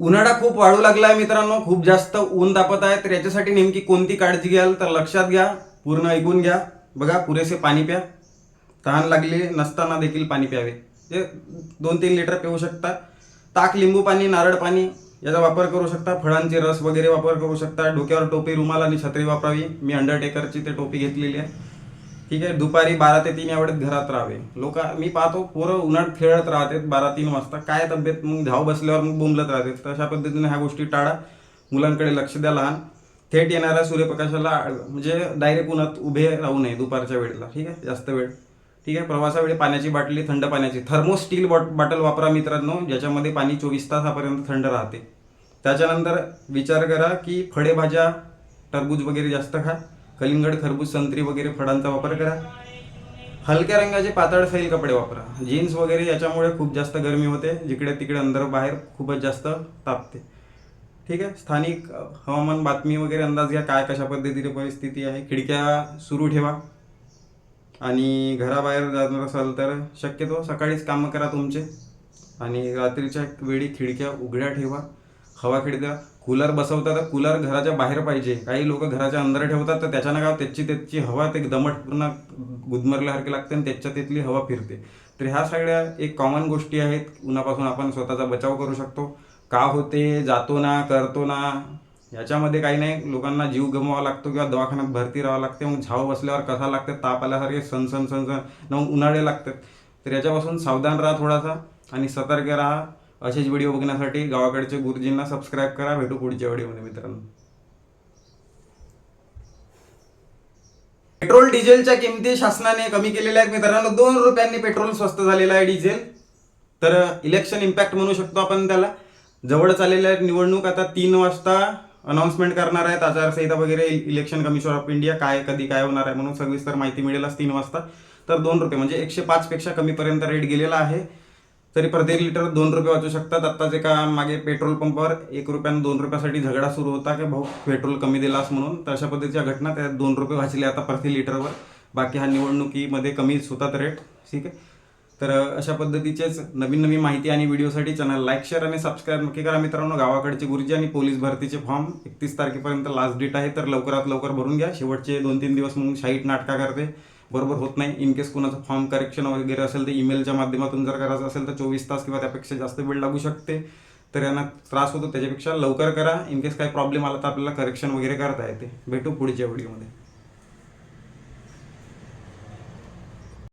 उन्हाळा खूप वाढू लागला आहे मित्रांनो खूप जास्त ऊन तापत आहे. तर याच्यासाठी नेमकी कोणती काळजी घ्याल? तर लक्षात घ्या पूर्ण ऐकून घ्या. बघा पुरेसे पाणी प्या. तहान लागली नसताना देखील पाणी प्यावे. जे दोन तीन लिटर पिऊ शकता. ताक लिंबू पाणी नारळ पाणी याचा वापर करू शकता. फळांचे रस वगैरे वापर करू शकता. डोक्यावर टोपी रुमाल आणि छत्री वापरावी. मी अंडरटेकरची ते टोपी घेतलेली आहे. ठीक आहे दुपारी बारा ते तीन या वेळेत घरात राहावे. लोक मी पाहतो पोरं उन्हाळ खेळत राहतात बारा तीन वाजता. काय तब्येत? मग धाव बसल्यावर मग बोंबलत राहते तर अशा पद्धतीने ह्या गोष्टी टाळा. मुलांकडे लक्ष द्या लहान. थेट येणाऱ्या सूर्यप्रकाशाला म्हणजे डायरेक्ट उन्हात उभे राहू नये दुपारच्या वेळेला. ठीक आहे? जास्त वेळ. ठीक आहे? प्रवासावेळी पाण्याची बाटली थंड पाण्याची. थर्मो स्टील बॉट बाटल वापरा मित्रांनो ज्याच्यामध्ये पाणी चोवीस तासापर्यंत थंड राहते. त्याच्यानंतर विचार करा की फळे भाज्या टरबूज वगैरे जास्त खा. कलिंगड खरबूज संत्री वगैरे फळांचा वापर करा. हलक्या रंगाचे पातळ सैल कपडे वापरा. जीन्स वगैरे याच्यामुळे खूप जास्त गरमी होते. जिकडे तिकडे अंदर बाहेर खूपच जास्त तापते. ठीक आहे? स्थानिक हवामान बातमी वगैरे अंदाज घ्या. काय कशा पद्धतीची परिस्थिती आहे. खिडक्या सुरू ठेवा. आणि घराबाहेर जाणार असाल तर शक्यतो सकाळीच कामं करा तुमचे. आणि रात्रीच्या वेळी खिडक्या उघड्या ठेवा. हवा खिडक्या. कूलर बसवता तर कूलर घराच्या बाहेर पाहिजे. काही लोक घराच्या अंदर ठेवतात तर त्याच्यानं काय त्याची त्याची हवा ते दमट पूर्ण गुदमरल्यासारखी लागते आणि त्याच्या तिथली हवा फिरते. तर ह्या सगळ्या एक कॉमन गोष्टी आहेत. उन्हापासून आपण स्वतःचा बचाव करू शकतो. का होते जातो ना करतो ना याच्यामध्ये काही नाही. लोकांना जीव गमवावा लागतो किंवा दवाखान्यात भरती राहावं लागते. मग झाव बसल्यावर कसा लागते? ताप आल्यासारखे सण सण सण सण न उन्हाळे लागतात. तर याच्यापासून सावधान राहा थोडासा आणि सतर्क राहा. असेच व्हिडिओ बघण्यासाठी गावाकडच्या गुरुजींना सबस्क्राईब करा. भेटू पुढच्या व्हिडिओमध्ये मित्रांनो. पेट्रोल डिझेलच्या किमती शासनाने कमी केलेल्या आहेत मित्रांनो. दोन रुपयांनी पेट्रोल स्वस्त झालेलं आहे डिझेल. तर इलेक्शन इम्पॅक्ट म्हणू शकतो आपण त्याला. जवळच आलेल्या आहेत निवडणूक आता तीन वाजता अनाऊन्समेंट करणार आहेत. आचारसंहिता वगैरे इलेक्शन कमिशन ऑफ इंडिया काय कधी काय होणार आहे म्हणून सविस्तर माहिती मिळेलच तीन वाजता. तर दोन रुपये म्हणजे एकशे पाचपेक्षा कमीपर्यंत रेट गेलेला आहे. तरी प्रति लिटर दोन रुपये वाचू शकतात. आत्ताच एका मागे पेट्रोल पंपावर एक रुपयानं दोन रुपयासाठी झगडा सुरू होता की भाऊ पेट्रोल कमी दिलास म्हणून. तर अशा पद्धतीच्या घटना त्या दोन रुपये वाचले आता प्रति लिटरवर. बाकी हा निवडणुकीमध्ये कमीच होतात रेट. ठीक आहे? तर अशा पद्धतीचेच नवीन नवीन माहिती आणि व्हिडिओसाठी चॅनल लाईक शेअर आणि सबस्क्राईब नक्की करा मित्रांनो. गावाकडचे गुरुजी आणि पोलीस भरतीचे फॉर्म एकतीस तारखेपर्यंत लास्ट डेट आहे. तर लवकरात लवकर भरून घ्या. शेवटचे दोन तीन दिवस म्हणून शाईट नाटका करते. बरोबर होत नाही. इन केस कोणाचं फॉर्म करेक्शन वगैरे असेल तर ईमेलच्या माध्यमातून जर करायचं असेल तर चोवीस तास किंवा त्यापेक्षा जास्त वेळ लागू शकते. तर यांना त्रास होतो. त्याच्यापेक्षा लवकर करा. इन केस काही प्रॉब्लेम आला तर आपल्याला करेक्शन वगैरे करता येते. भेटू पुढच्या व्हिडिओमध्ये